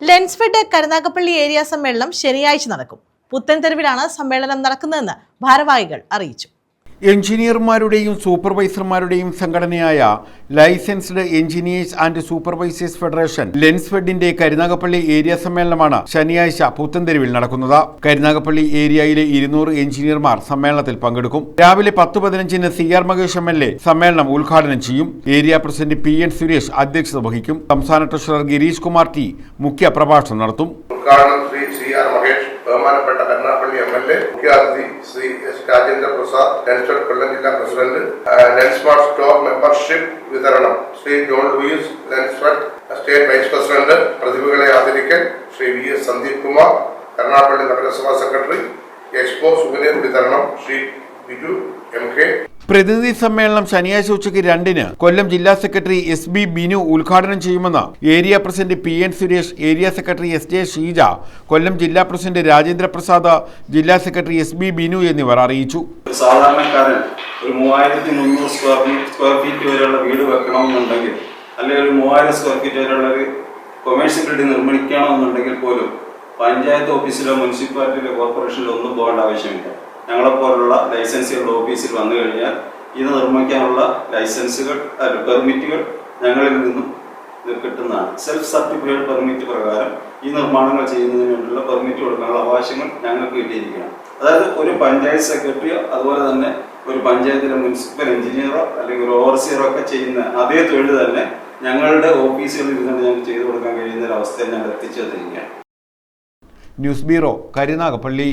Lensfed Karunagappally area സമ്മേളനം ശനിയാഴ്ച നടക്കും. പുത്തൻതെരുവിലാണ് സമ്മേളനം നടക്കുന്നതെന്ന് ഭാരവാഹികൾ അറിയിച്ചു. എഞ്ചിനീയർമാരുടെയും സൂപ്പർവൈസർമാരുടെയും സംഘടനയായ licensed engineers and supervisors federation ലെൻസ്ഫെഡിന്റെ Karunagappally area സമ്മേളനമാണ് ശനിയാഴ്ച പുത്തൻതെരുവിൽ നടക്കുന്നത്. കരുനാഗപ്പള്ളി ഏരിയയിലെ ഇരുന്നൂറ് എഞ്ചിനീയർമാർ സമ്മേളനത്തിൽ പങ്കെടുക്കും. രാവിലെ പത്ത് പതിനഞ്ചിന് C R Mahesh M L A സമ്മേളനം ഉദ്ഘാടനം ചെയ്യും. Area president P N Suresh അധ്യക്ഷത വഹിക്കും. സംസ്ഥാന ട്രഷറർ ഗിരീഷ് കുമാർ ടി മുഖ്യ പ്രഭാഷണം നടത്തും. ഉദ്ഘാടനം ശ്രീ സി ആർ മഹേഷ് ബഹുമാനപ്പെട്ട കരുനാപ്പള്ളി എം എൽ എ മുഖ്യാതിഥി ശ്രീ എസ് രാജേന്ദ്ര പ്രസാദ് ലെൻസ്ഫെഡ് കൊല്ലം ജില്ലാ പ്രസിഡന്റ് ലെൻസ്മാർട്ട് സ്റ്റോർ മെമ്പർഷിപ്പ് വിതരണം Shri John Lewis Lensfed state vice president പ്രതിഭകളെ ആദരിക്കൽ ശ്രീ വി എസ് സന്ദീപ് കുമാർ കരുനാപ്പള്ളി നഗരസഭാ സെക്രട്ടറി എക്സ്പോ സുവനീർ വിതരണം ശ്രീ ബിജു എം കെ. പ്രതിനിധി സമ്മേളനം ശനിയാഴ്ച ഉച്ചയ്ക്ക് രണ്ടിന് കൊല്ലം ജില്ലാ സെക്രട്ടറി എസ് ബി ബിനു ഉദ്ഘാടനം ചെയ്യുമെന്ന് area president P N Suresh area secretary S J Sheeja Kollam ജില്ലാ പ്രസിഡന്റ് രാജേന്ദ്ര പ്രസാദ് ജില്ലാ സെക്രട്ടറി എസ് ബി ബിനു എന്നിവർ അറിയിച്ചു. സാധാരണക്കാരൻ ഒരു മൂവായിരത്തി മുന്നൂറ് സ്ക്വയർ സ്ക്വയർ ഫീറ്റ് വരെയുള്ള വീട് വെക്കണമെന്നുണ്ടെങ്കിൽ അല്ലെങ്കിൽ ഒരു മൂവായിരം സ്ക്വയർ ഫീറ്റ് വരെയുള്ള ഒരു കൊമേഴ്ഷ്യൽ ബിൽഡിംഗ് നിർമ്മിക്കണമെന്നുണ്ടെങ്കിൽ പോലും പഞ്ചായത്ത് ഓഫീസിലോ മുനിസിപ്പാലിറ്റിയിലോ കോർപ്പറേഷനിലോ ഒന്നും പോകേണ്ട ആവശ്യമില്ല. ഞങ്ങളെപ്പോലുള്ള ലൈസൻസുകളുടെ ഓഫീസിൽ വന്നു കഴിഞ്ഞാൽ ഇത് നിർമ്മിക്കാനുള്ള ലൈസൻസുകൾ അല്ല പെർമിറ്റുകൾ ഞങ്ങളിൽ നിന്നും കിട്ടുന്നതാണ്. സെൽഫ് സർട്ടിഫൈഡ് പെർമിറ്റ് പ്രകാരം ഈ നിർമ്മാണങ്ങൾ ചെയ്യുന്നതിന് വേണ്ടിയുള്ള പെർമിറ്റ് കൊടുക്കാനുള്ള അവകാശങ്ങൾ ഞങ്ങൾക്ക് കിട്ടിയിരിക്കുകയാണ്. അതായത് ഒരു പഞ്ചായത്ത് സെക്രട്ടറിയോ അതുപോലെ തന്നെ ഒരു പഞ്ചായത്തിലെ മുനിസിപ്പൽ എഞ്ചിനീയറോ അല്ലെങ്കിൽ ഒരു ഓവർസിയറോ ഒക്കെ ചെയ്യുന്ന അതേ തൊഴിൽ തന്നെ ഞങ്ങളുടെ ഓഫീസുകളിൽ ഇരുന്നുകൊണ്ട് ഞങ്ങൾക്ക് ചെയ്തു കൊടുക്കാൻ കഴിയുന്ന ഒരു അവസ്ഥയിൽ ഞങ്ങൾ തരികയാണ് ന്യൂസ് ബ്യൂറോ കരുനാഗപ്പള്ളി.